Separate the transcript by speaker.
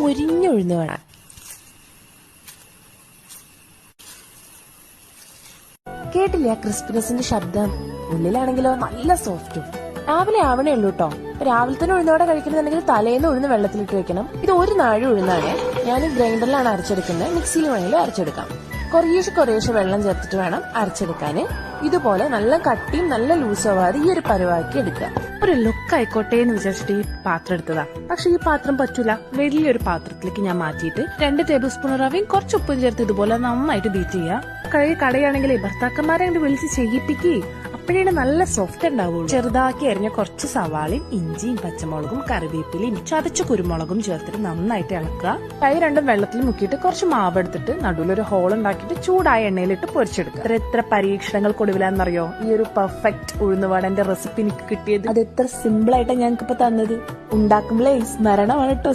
Speaker 1: മുരിഞ്ഞ ഉഴുന്ന് കേട്ടില്ല ക്രിസ്പിനസിന്റെ ശബ്ദം? ഉള്ളിലാണെങ്കിലോ നല്ല സോഫ്റ്റും. രാവിലെ ആവണേ ഉള്ളൂ കേട്ടോ രാവിലെ തന്നെ ഉഴുന്നോടെ കഴിക്കുന്നുണ്ടെങ്കിൽ തലേന്ന് ഉഴുന്ന് വെള്ളത്തിലിട്ട് വെക്കണം. ഇത് ഒരു നാഴി ഉഴുന്നാണ്. ഞാൻ ഗ്രൈൻഡറിലാണ് അരച്ചെടുക്കുന്നത്. മിക്സിയിൽ വേണമെങ്കിലും അരച്ചെടുക്കാം. കുറേശ്ശെ കുറേശ്ശെ വെള്ളം ചേർത്തിട്ട് വേണം അരച്ചെടുക്കാന്. ഇതുപോലെ നല്ല കട്ടിയും നല്ല ലൂസാവാതെ ഈ ഒരു പരുവാക്കി എടുക്കാം
Speaker 2: ഒരു ലുക്ക് ആയിക്കോട്ടെ എന്ന് വിചാരിച്ചിട്ട് ഈ പാത്രം എടുത്തതാ. പക്ഷെ ഈ പാത്രം പറ്റൂല. വലിയൊരു പാത്രത്തിലേക്ക് ഞാൻ മാറ്റിയിട്ട് രണ്ട് ടേബിൾ സ്പൂൺ റവയും കുറച്ച് ഉപ്പും ചേർത്ത് ഇതുപോലെ നന്നായിട്ട് ബീറ്റ് ചെയ്യാം. കഴിയ കടയാണെങ്കിൽ ഭർത്താക്കന്മാരെ വിളിച്ച് ചെയ്യിപ്പിക്കേ. അപ്പോഴേ നല്ല സോഫ്റ്റ് ഉണ്ടാവുള്ളൂ. ചെറുതാക്കി അരിഞ്ഞ കുറച്ച് സവാളയും ഇഞ്ചിയും പച്ചമുളകും കറിവേപ്പിലയും ചതച്ച കുരുമുളകും ചേർത്തിട്ട് നന്നായിട്ട് ഇളക്കുക. കൈ രണ്ടും വെള്ളത്തിൽ മുക്കിയിട്ട് കുറച്ച് മാവ് എടുത്തിട്ട് നടുവിലൊരു ഹോൾ ഉണ്ടാക്കിയിട്ട് ചൂടായ എണ്ണയിലിട്ട് പൊരിച്ചെടുക്കുക. എത്ര എത്ര പരീക്ഷണങ്ങൾക്കൊടുവിലാന്നറിയോ ഈ ഒരു പെർഫെക്റ്റ് ഉഴുന്നുവാടന്റെ റെസിപ്പി എനിക്ക് കിട്ടിയത്.
Speaker 1: അത് എത്ര സിമ്പിൾ ആയിട്ടാണ് ഞങ്ങൾക്ക് ഇപ്പൊ തന്നത്. ഉണ്ടാക്കുമ്പോഴേ സ്മരണമാണ് കേട്ടോ